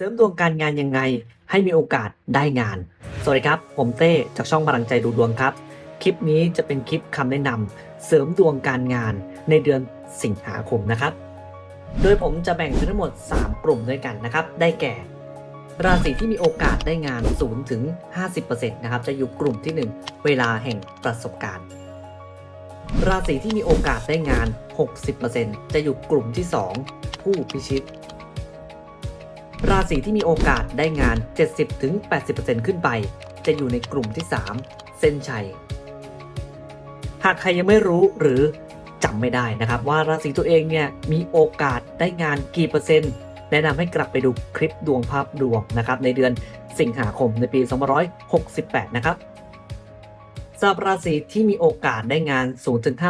เสริมดวงการงานยังไงให้มีโอกาสได้งาน สวัสดีครับ ผมเต้จากช่องพลังใจดูดวงครับ คลิปนี้จะเป็นคลิปคำแนะนำเสริมดวงการงานในเดือนสิงหาคมนะครับ โดยผมจะแบ่งเป็นทั้งหมด 3 กลุ่มด้วยกันนะครับ ได้แก่ ราศีที่มีโอกาสได้งาน0ถึง50%นะครับจะอยู่กลุ่มที่ 1 เวลาแห่งประสบการณ์ ราศีที่มีโอกาสได้งาน 60%จะอยู่กลุ่มที่ 2 ผู้พิชิต ราศีที่มีโอกาสได้งาน 70-80%ขึ้นไป จะอยู่ในกลุ่มที่ 3 เส้นชัย หากใครยังไม่รู้หรือจำไม่ได้นะครับ ว่าราศีตัวเองเนี่ยมีโอกาสได้งานกี่เปอร์เซ็นต์ แนะนำให้กลับไปดูคลิปดวงภาพดวงนะครับในเดือนสิงหาคมในปี 2568 นะครับสำหรับราศีที่มีโอกาสได้งาน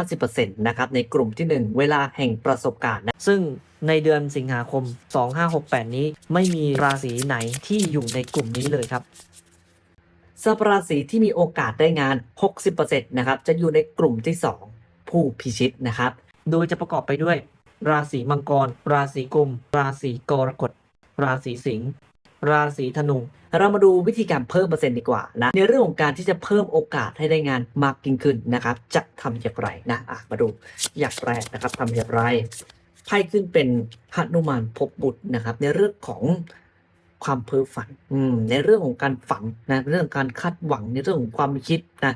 0-50%นะครับในกลุ่มที่ 1 เวลาแห่งประสบการณ์นะซึ่ง ในเดือนสิงหาคม 2568 นี้ ไม่มีราศีไหนที่อยู่ในกลุ่มนี้เลยครับสำหรับราศีที่มีโอกาสได้งาน 60%นะครับ จะอยู่ในกลุ่มที่ 2 ผู้พิชิตนะครับ โดยจะประกอบไปด้วย ราศีมังกร ราศีกุม ราศีกรกฎ ราศีสิงห์ ราศีธนู เรามาดูวิธีการเพิ่มเปอร์เซ็นต์ดีกว่านะ ในเรื่องของการที่จะเพิ่มโอกาสให้ได้งานมากยิ่งขึ้นนะครับ จะทำอย่างไรนะอะมาดูอย่างแรกนะครับทำอย่างไร ไพ่ขึ้นเป็นหนุมานพบบุตรนะครับ ในเรื่องของความเพ้อฝันอืในเรื่องของการฝันนะเรื่องการคาดหวังในเรื่องของความคิดนะ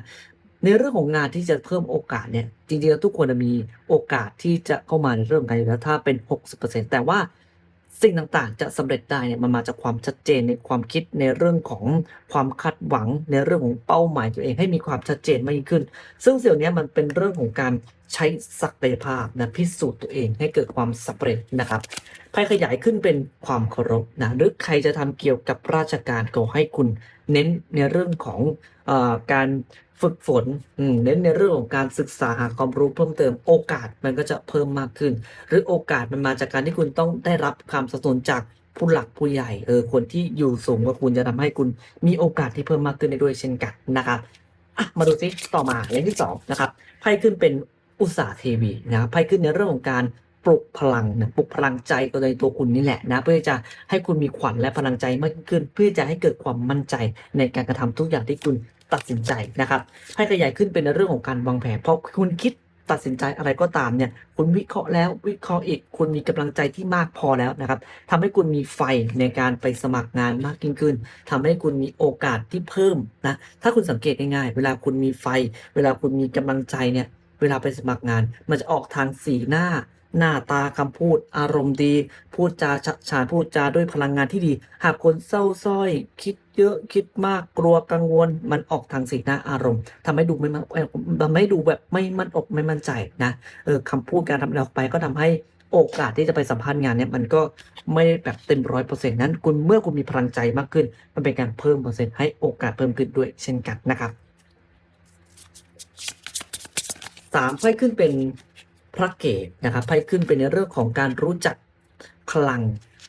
ในเรื่องของงานที่จะเพิ่มโอกาสเนี่ย จริงๆทุกคนมีโอกาสที่จะเข้ามาในเรื่องของการอยู่แล้วถ้าเป็น 60%แต่ว่า สิ่งต่างๆ จะสำเร็จได้เนี่ยมันมาจากความชัดเจนในความคิดในเรื่องของความคาดหวังในเรื่องของเป้าหมายตัวเองให้มีความชัดเจนมากยิ่งขึ้น ซึ่งสิ่งนี้มันเป็นเรื่องของการใช้ศักยภาพนะพิสูจน์ตัวเองให้เกิดความสำเร็จนะครับไพ่ขยายขึ้นเป็นความเคารพนะหรือใครจะทำเกี่ยวกับราชการก็ให้คุณเน้นในเรื่องของอการ ฝึกฝนเน้นในเรื่องของการศึกษาหาความรู้เพิ่มเติมโอกาสมันก็จะเพิ่มมากขึ้น หรือโอกาสมันมาจากการที่คุณต้องได้รับความสนับสนุนจากผู้หลักผู้ใหญ่เออคนที่อยู่สูงกว่าคุณจะทำให้คุณมีโอกาสที่เพิ่มมากขึ้นได้ด้วยเช่นกันนะครับอะมาดูซิต่อมาอย่างที่สองนะครับไพ่ขึ้นเป็นอุตสาหเทวีนะไพ่ขึ้นในเรื่องของการปลุกพลังนะปลุกพลังใจตัวในตัวคุณนี่แหละนะเพื่อจะให้คุณมีขวัญและพลังใจมากขึ้น เพื่อจะให้เกิดความมั่นใจในการกระทำทุกอย่างที่คุณ ตัดสินใจนะครับไพ่ขยายขึ้นเป็นเรื่องของการวางแผนเพราะคุณคิดตัดสินใจอะไรก็ตามเนี่ย คุณวิเคราะห์แล้ววิเคราะห์อีก คุณมีกำลังใจที่มากพอแล้วนะครับทำให้คุณมีไฟในการไปสมัครงานมากยิ่งขึ้นทำให้คุณมีโอกาสที่เพิ่มนะ ถ้าคุณสังเกตง่ายๆ เวลาคุณมีไฟ เวลาคุณมีกำลังใจเนี่ย เวลาไปสมัครงาน มันจะออกทางสีหน้า หน้าตาคำพูดอารมณ์ดี พูดจาฉะฉานพูดจาด้วยพลังงานที่ดี หากคนเศร้าส้อย คิดเยอะคิดมากกลัวกังวล มันออกทางสีหน้าอารมณ์ทำให้ดูไม่มันเอ่อทำให้ดูแบบไม่มั่นอกไม่มั่นใจนะเออคำพูดการทำอะไรออกไปก็ทำให้โอกาสที่จะไปสัมภาษณ์งานเนี่ยมันก็ไม่แบบเต็มร้อยเปอร์เซ็นต์นั้นคุณเมื่อคุณมีพลังใจมากขึ้น มันเป็นการเพิ่มเปอร์เซ็นต์ให้โอกาสเพิ่มขึ้นด้วยเช่นกันนะครับสามไพ่ขึ้นเป็น พระเกตนะครับไพ่ขึ้นเป็นในเรื่องของการรู้จักพลัง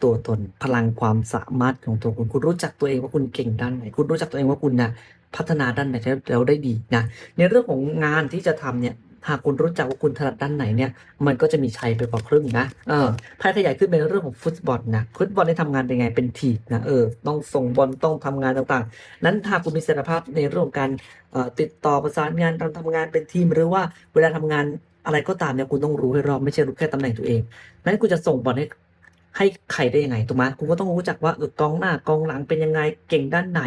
ตัวตน พลังความสามารถของตัวคุณคุณรู้จักตัวเองว่าคุณเก่งด้านไหน คุณรู้จักตัวเองว่าคุณนะพัฒนาด้านไหนแล้วได้ดีนะในเรื่องของงานที่จะทำเนี่ยหากคุณรู้จักว่าคุณถนัดด้านไหนเนี่ย มันก็จะมีชัยไปกว่าครึ่งนะ เออไพ่ขยายขึ้นเป็นเรื่องของฟุตบอลนะ ฟุตบอลได้ทำงานเป็นไง เป็นทีมนะ เออ ต้องส่งบอล ต้องทำงานต่างๆ นั้นถ้าคุณมีศักยภาพในเรื่องของการออติดต่อประสานงานการทำงานเป็นทีม หรือว่าเวลาทำงาน อะไรก็ตามเนี่ยคุณต้องรู้ให้รอบไม่ใช่รู้แค่ตำแหน่งตัวเองนั้นคุณจะส่งบอลให้ให้ใครได้ยังไงถูกไหมคุณก็ต้องรู้จักว่าเออกองหน้ากองหลังเป็นยังไงเก่งด้านไหน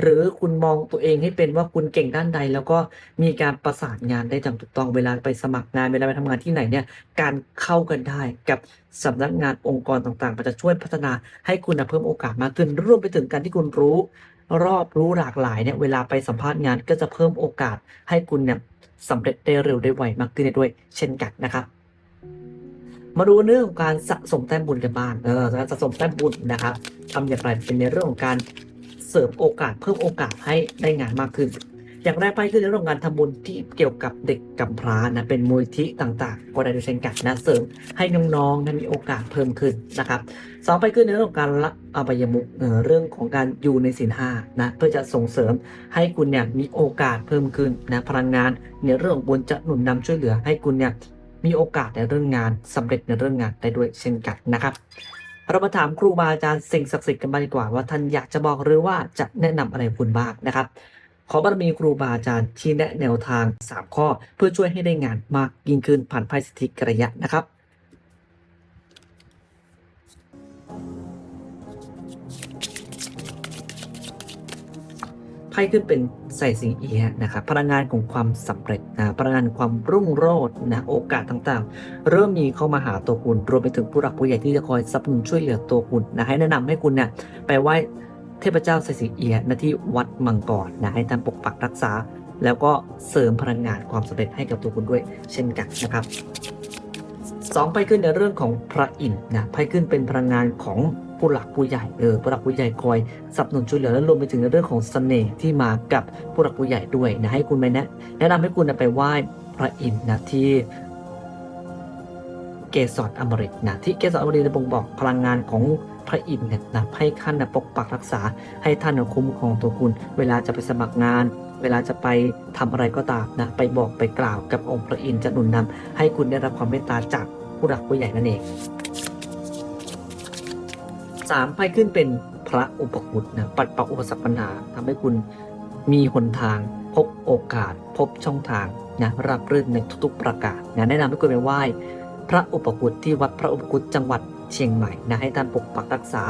หรือคุณมองตัวเองให้เป็นว่าคุณเก่งด้านใด แล้วก็มีการประสานงานได้อย่างถูกต้องเวลาไปสมัครงานเวลาไปทำงานที่ไหนเนี่ยการเข้ากันได้กับสำนักงานองค์กรต่างๆมันจะช่วยพัฒนาให้คุณเพิ่มโอกาสมากขึ้นรวมไปถึงการที่คุณรู้ รอบรู้หลากหลายเนี่ยเวลาไปสัมภาษณ์งานก็จะเพิ่มโอกาสให้คุณเนี่ย สำเร็จได้เร็วได้ไวมากขึ้นได้ด้วย เช่นกันนะครับ มาดูเรื่องของการสะสมแต้มบุญกันบ้างเออการสะสมแต้มบุญนะครับทำอย่างไรเป็นในเรื่องของการเสริมโอกาสเพิ่มโอกาสให้ได้งานมากขึ้น อย่างแรกไปคือในเรื่องของการทำบุญที่เกี่ยวกับเด็กกำพร้านะเป็นมูลที่ต่างๆก็ได้ด้วยเช่นกันนะเสริมให้น้องๆนั้นมีโอกาสเพิ่มขึ้นนะครับสองไปคือในเรื่องของการละอบายมุกเเรื่องของการอยู่ในศีลห้านะเพื่อจะส่งเสริมให้คุณเนี่ยมีโอกาสเพิ่มขึ้นนะพลังงานในเรื่องของบุญจะหนุนนำช่วยเหลือให้คุณเนี่ยมีโอกาสในเรื่องงานสำเร็จในเรื่องงานได้ด้วยเช่นกันนะครับเรามาถามครูบาอาจารย์สิ่งศักดิ์สิทธิ์กันบ้างดีกว่าว่าท่านอยากจะบอกหรือว่าจะแนะนำอะไรคุณบ้างนะครับ ขอบารมีครูบาอาจารย์ที่แนะแนวทาง 3 ข้อ เพื่อช่วยให้ได้งานมากยิ่งขึ้นผ่านไพ่สิทธิกระยะนะครับไพ่ขึ้นเป็นใส่สิงเอียะนะครับพลังงานของความสำเร็จนะพลังงานความรุ่งโรจน์นะโอกาสต่างๆ เริ่มมีเข้ามาหาตัวคุณ รวมไปถึงผู้หลักผู้ใหญ่ที่จะคอยสนับสนุนช่วยเหลือตัวคุณนะให้แนะนำให้คุณเนี่ยไปไหว้ เทพเจ้าใส่สิเอียะณที่วัดมังกรนะให้ท่านปกปักรักษา แล้วก็เสริมพลังงานความสำเร็จให้กับตัวคุณด้วยเช่นกันนะครับสองไพ่ขึ้นในเรื่องของพระอินทร์นะไพ่ขึ้นเป็นพลังงานของผู้หลักผู้ใหญ่เออผู้หลักผู้ใหญ่คอยสนับสนุนช่วยเหลือและรวมไปถึงในเรื่องของเสน่ห์ที่มากับผู้หลักผู้ใหญ่ด้วยนะให้คุณไปแนะแนะนำให้คุณไปไหว้พระอินทร์นะที่เกสรอมฤตนะที่เกสรอมฤตจะบ่งบอกพลังงานของ พระอินทร์เนี่ยนะให้ท่านนะปกปักรักษาให้ท่านนะคุ้มครองตัวคุณ เวลาจะไปสมัครงาน เวลาจะไปทำอะไรก็ตามนะไปบอกไปกล่าวกับองค์พระอินทร์จะหนุนนำให้คุณได้รับความเมตตาจากผู้หลักผู้ใหญ่นั่นเองสามไพ่ขึ้นเป็นพระอุปคุตนะปัดเป่าอุปสรรคปัญหาทำให้คุณมีหนทาง พบโอกาส พบช่องทางนะรับรื่นในทุกๆประการนะแนะนำให้คุณไปไหว้พระอุปคุตที่วัดพระอุปคุตจังหวัด เชียงใหม่นะให้ท่านปกปักรักษา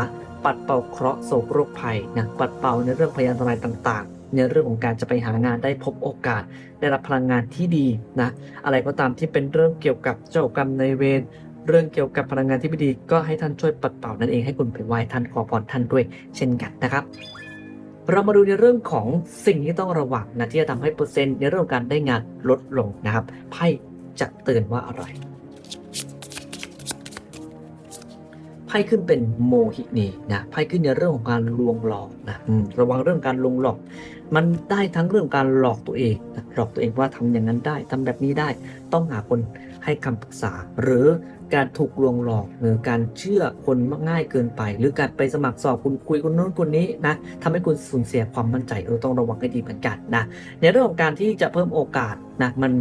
ปัดเป่าเคราะห์โศกโรคภัยนะปัดเป่าในเรื่องพยานตรายต่างๆ ในเรื่องของการจะไปหางานได้พบโอกาส ได้รับพลังงานที่ดีนะอะไรก็ตามที่เป็นเรื่องเกี่ยวกับเจ้ากรรมในเวรเรื่องเกี่ยวกับพลังงานที่ไม่ดีก็ให้ท่านช่วยปัดเป่านั่นเองให้คุณไปไหว้ท่านขอพรท่านด้วย เช่นกันนะครับ เรามาดูในเรื่องของสิ่งที่ต้องระวังนะที่จะทำให้เปอร์เซ็นต์ในเรื่องของการได้งานลดลงนะครับไพ่จะเตือนว่าอะไร ไพ่ขึ้นเป็นโมหินีนะไพ่ขึ้นในเรื่องของการลวงหลอกนะระวังเรื่องการลวงหลอก มันได้ทั้งเรื่องการหลอกตัวเองนะหลอกตัวเองว่าทำอย่างนั้นได้ทำแบบนี้ได้ ต้องหาคนให้คำปรึกษา หรือการถูกลวงหลอกหรือการเชื่อคนง่ายเกินไป หรือการไปสมัครสอบคุณคุยคนนู้นคนนี้นะทำให้คุณสูญเสียความมั่นใจเออต้องระวังให้ดีเหมือนกันนะในเรื่องของการที่จะเพิ่มโอกาสนะมัน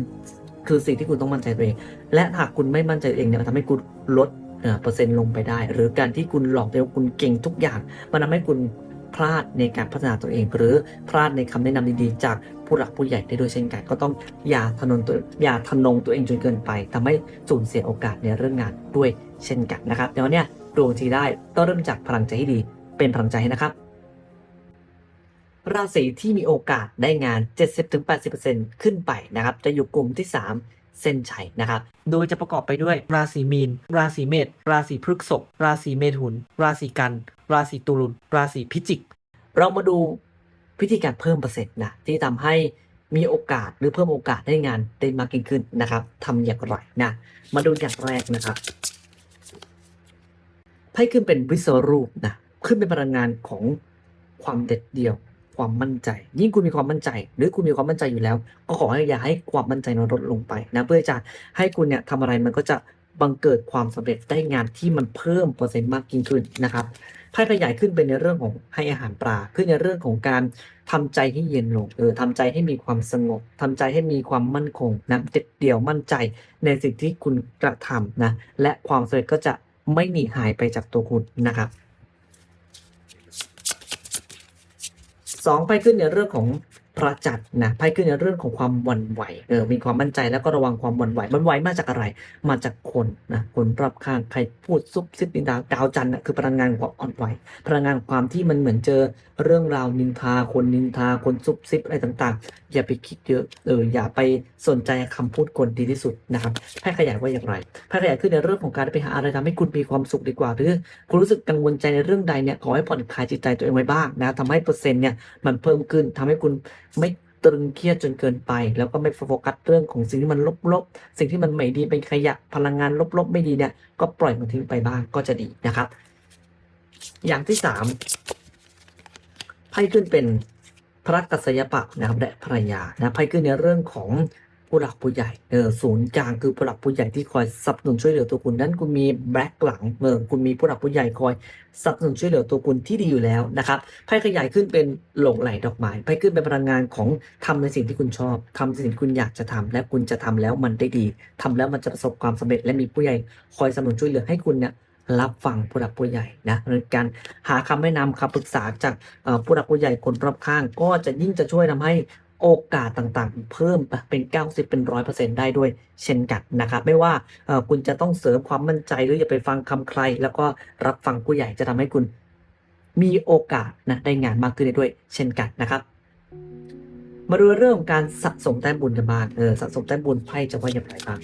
คือสิ่งที่คุณต้องมั่นใจตัวเอง และหากคุณไม่มั่นใจตัวเองเนี่ยมันทำให้คุณลด เอ่อเปอร์เซ็นต์ลงไปได้ หรือการที่คุณหลอกเดียวาคุณเก่งทุกอย่างมันทำให้คุณพลาดในการพัฒนาตัวเอง หรือพลาดในคำแนะนำดีๆ จากผู้หลักผู้ใหญ่ได้ด้วยเช่นกันก็ต้องอย่าทะนงตัวอย่าทะนงตัวเองจนเกินไปทำให้สูญเสียโอกาสในเรื่องงานด้วยเช่นกันนะครับเดี๋ยวเนี้ยดวงทีได้ต้องเริ่มจากพลังใจให้ดี เป็นพลังใจให้นะครับ ราศีที่มีโอกาสได้งาน 70-80%ขึ้นไปนะครับ จะอยู่กลุ่มที่ 3 เส้นชัยนะครับ โดยจะประกอบไปด้วย ราศีมีน ราศีเมษ ราศีพฤษภ ราศีเมถุน ราศีกัน ราศีตุลราศีพิจิก เรามาดูวิธีการเพิ่มเปอร์เซ็นต์นะที่ทำให้มีโอกาสหรือเพิ่มโอกาสได้งานได้มากยิ่งขึ้นนะครับทำอย่างไรนะ มาดูอย่างแรกนะครับไพ่ขึ้นเป็นวิศวรูปนะ ขึ้นเป็นพลังงานของความเด็ดเดี่ยว ความมั่นใจ ยิ่งคุณมีความมั่นใจ หรือคุณมีความมั่นใจอยู่แล้ว ก็ขอให้อย่าให้ความมั่นใจนั้นลดลงไปนะเพื่อจะให้คุณเนี่ยทำอะไรมันก็จะบังเกิดความสำเร็จได้งานที่มันเพิ่มเปอร์เซ็นต์มากยิ่งขึ้นนะครับไพ่ขยายขึ้นเป็นในเรื่องของให้อาหารปลา ขึ้นในเรื่องของการทำใจให้เย็นลง เออทำใจให้มีความสงบทำใจให้มีความมั่นคงนะเด็ดเดี่ยวมั่นใจในสิ่งที่คุณกระทำนะ และความสำเร็จก็จะไม่หนีหายไปจากตัวคุณนะครับ สองไปขึ้นในเรื่องของ ระจันทร์นะไพ่ขึ้นในเรื่องของความหวั่นไหวเออมีความมั่นใจแล้วก็ระวังความหวั่นไหวมันไหวมาจากอะไร มาจากคนนะคนรอบข้างใครพูดซุบซิบนินทาดาวจันทร์นะคือพลังงานของความอ่อนไหวพลังงานความที่มันเหมือนเจอเรื่องราวนินทาคนนินทาคนซุบซิบอะไรต่างๆ อย่าไปคิดเยอะเอออย่าไปสนใจคำพูดคนดีที่สุดนะครับไพ่ขยายว่าอย่างไรไพ่ขยายขึ้นในเรื่องของการไปหาอะไรทำให้คุณมีความสุขดีกว่า หรือคุณรู้สึกกังวลใจในเรื่องใดเนี่ยขอให้ผ่อนคลายจิตใจตัวเองไว้บ้างนะทำให้เปอร์เซ็นต์เนี่ยมันเพิ่มขึ้นทำให้คุณไม่ตรึงเครียดจนเกินไป แล้วก็ไม่โฟกัสเรื่องของสิ่งที่มันลบๆ สิ่งที่มันไม่ดีเป็นขยะพลังงานลบๆ ไม่ดีเนี่ยก็ปล่อยมันทิ้งไปบ้างก็จะดีนะครับ อย่างที่สามไพ่ขึ้นเป็นพระกัสยปะนะครับและภรรยานะไพ่ขึ้นในเรื่องของ ผู้หลักผู้ใหญ่เออศูนย์กลางคือผู้หลักผู้ใหญ่ที่คอยสนับสนุนช่วยเหลือตัวคุณนั้นคุณมีแบ็คหลังเออคุณมีผู้หลักผู้ใหญ่คอยสนับสนุนช่วยเหลือตัวคุณที่ดีอยู่แล้วนะครับไพ่ขยายขึ้นเป็นหลงไหลดอกไม้ไพ่ขึ้นเป็นพลังงานของทำในสิ่งที่คุณชอบทำในสิ่งที่คุณอยากจะทำและคุณจะทำแล้วมันได้ดีทำแล้วมันจะประสบความสำเร็จ และมีผู้ใหญ่คอยสนับสนุนช่วยเหลือให้คุณเนี่ยรับฟังผู้หลักผู้ใหญ่นะหรือการหาคำแนะนำคำปรึกษาจากผู้หลักผู้ใหญ่คนรอบข้าง ก็จะยิ่งจะช่วยทำให้ โอกาสต่างๆ เพิ่มเป็น 90 เป็น 100%ได้ด้วยเช่นกันนะครับ ไม่ว่าคุณจะต้องเสริมความมั่นใจหรืออย่าไปฟังคำใคร แล้วก็รับฟังผู้ใหญ่จะทำให้คุณมีโอกาสนะได้งานมากขึ้นได้ด้วย เช่นกันนะครับ มาดูเรื่องของการสะสมแต้มบุญกันบ้างเออสะสมแต้มบุญไพ่จะว่าอย่างไรบ้าง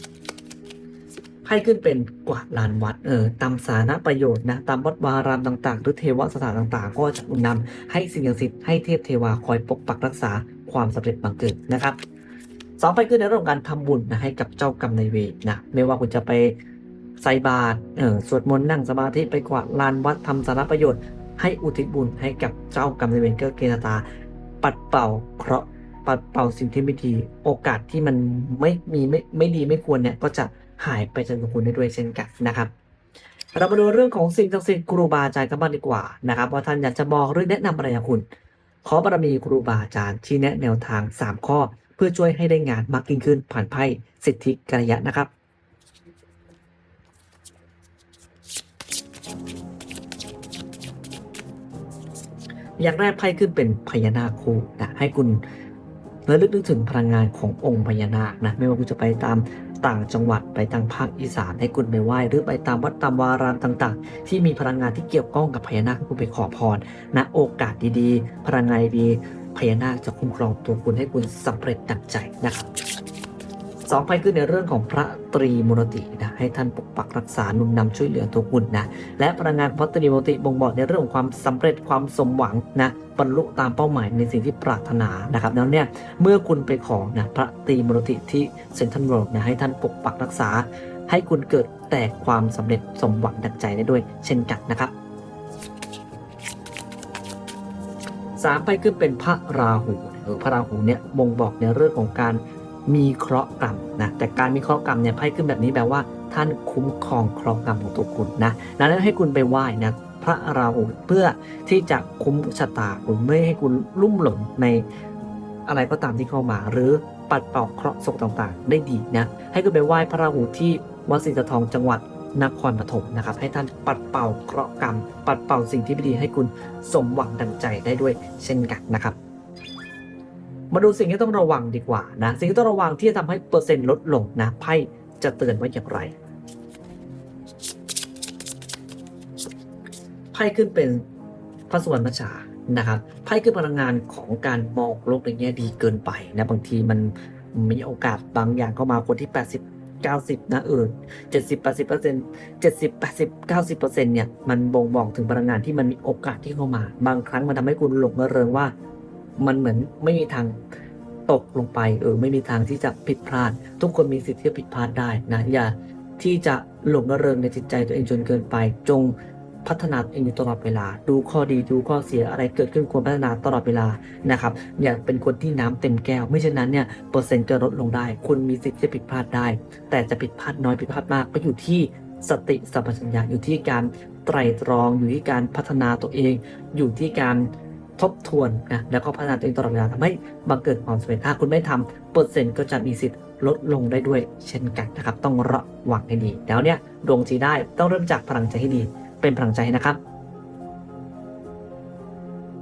ไพ่ขึ้นเป็นกวาดลานวัดเออตามสาธารณประโยชน์นะตามวัดวารามต่างๆ หรือเทวสถานต่างๆ ก็จะหนุนนำให้สิ่งศักดิ์สิทธิ์ให้เทพเทวาคอยปกปักรักษา ความสำเร็จบังเกิดนะครับสองไพ่ขึ้นในเรื่องของการทำบุญนะให้กับเจ้ากรรมนายเวรนะไม่ว่าคุณจะไปใส่บาตรเออสวดมนต์นั่งสมาธิไปกวาดลานวัดทำสาธารประโยชน์ ให้อุทิศบุญให้กับเจ้ากรรมนายเวรเกื้อเกณฑ์ตา ปัดเป่าเคราะห์ปัดเป่าสิ่งที่ไม่ดีโอกาสที่มันไม่มีไม่ไม่ดีไม่ควรเนี่ยก็จะหายไปจากคุณได้ด้วยเช่นกันนะครับเรามาดูเรื่องของสิ่งศักดิ์สิทธิ์ครูบาอาจารย์กันบ้างดีกว่านะครับว่าท่านอยากจะบอกหรือแนะนำอะไรกับคุณ ขอบารมีครูบาอาจารย์ที่แนะแนวทาง 3 ข้อ เพื่อช่วยให้ได้งานมากยิ่งขึ้นผ่านไพ่สิทธิกัลยะนะครับอย่างแรกไพ่ขึ้นเป็นพญานาคคู่นะให้คุณระลึกนึกถึงพลังงานขององค์พญานาคนะไม่ว่าคุณจะไปตาม ต่างจังหวัดไปทางภาคอีสานให้คุณไปไหว้หรือไปตามวัดตามวารามต่างๆ ที่มีพลังงานที่เกี่ยวข้องกับพญานาคให้คุณไปขอพรณโอกาสดีๆ พลังงานดีพญานาคจะคุ้มครองตัวคุณให้คุณสำเร็จดังใจนะครับ สองไพ่ขึ้นในเรื่องของพระตรีมุรตินะให้ท่านปกปักรักษาหนุนนำช่วยเหลือตัวคุณนะและพลังงานพระตรีมุรติบ่งบอกในเรื่องของความสำเร็จความสมหวังนะบรรลุตามเป้าหมายในสิ่งที่ปรารถนานะครับแล้วเนี่ยเมื่อคุณไปขอนะพระตรีมุรติที่เซนทรัลเวิลด์นะให้ท่านปกปักรักษา ให้คุณเกิดแต่ความสำเร็จสมหวังดังใจได้ด้วย เช่นกันนะครับสามไปขึ้นเป็นพระราหูเออพระราหูเนี่ยบ่งบอกในเรื่องของการ มีเคราะห์กรรมนะแต่การมีเคราะห์กรรมเนี่ยไพ่ขึ้นแบบนี้แปลว่าท่านคุ้มครองเคราะห์กรรมของตัวคุณนะดังนั้นให้คุณไปไหว้นะพระราหูเพื่อที่จะคุ้มชะตาคุณไม่ให้คุณลุ่มหลงในอะไรก็ตามที่เข้ามา หรือปัดเป่าเคราะห์โศกต่างๆ ได้ดีนะให้คุณไปไหว้พระราหูที่วัดศรีสะทองจังหวัดนครปฐมนะครับให้ท่านปัดเป่าเคราะห์กรรม ปัดเป่าสิ่งที่ไม่ดีให้คุณสมหวังดังใจได้ด้วยเช่นกันนะครับ มาดูสิ่งที่ต้องระวังดีกว่านะ สิ่งที่ต้องระวังที่จะทำให้เปอร์เซ็นต์ลดลงนะไพ่จะเตือนว่าอย่างไรไพ่ขึ้นเป็นพระสวรรณมัชชานะครับไพ่คือพลังงานของการมองโลกในแง่ดีเกินไปนะบางทีมันมีโอกาสบางอย่างเข้ามาคนที่ 80 90 นะเออ70 80เปอร์เซ็นต์70 80 90เปอร์เซ็นต์เนี่ยมันบ่งบอกถึงพลังงานที่มันมีโอกาสที่เข้ามา บางครั้งมันทำให้คุณหลงระเริงว่า มันเหมือนไม่มีทางตกลงไปเออไม่มีทางที่จะผิดพลาด ทุกคนมีสิทธิ์ที่จะผิดพลาดได้นะอย่าที่จะหลงระเริงในจิตใจตัวเองจนเกินไป จงพัฒนาตัวเองอยู่ตลอดเวลา ดูข้อดีดูข้อเสียอะไรเกิดขึ้นควรพัฒนาตลอดเวลานะครับอย่าเป็นคนที่น้ำเต็มแก้ว ไม่เช่นนั้นเนี่ยเปอร์เซ็นต์จะลดลงได้ คุณมีสิทธิ์ที่จะผิดพลาดได้ แต่จะผิดพลาดน้อยผิดพลาดมากก็อยู่ที่สติสัมปชัญญะอยู่ที่การไตร่ตรองอยู่ที่การพัฒนาตัวเอง อยู่ที่การ ทบทวนนะแล้วก็พัฒนาตัวเองตลอดเวลาทำให้บังเกิดความสำเร็จถ้าคุณไม่ทำเปอร์เซ็นต์ก็จะมีสิทธิ์ลดลงได้ด้วยเช่นกันนะครับ ต้องระวังให้ดี แล้วเนี่ยดวงจีได้ต้องเริ่มจากพลังใจให้ดี เป็นพลังใจนะครับ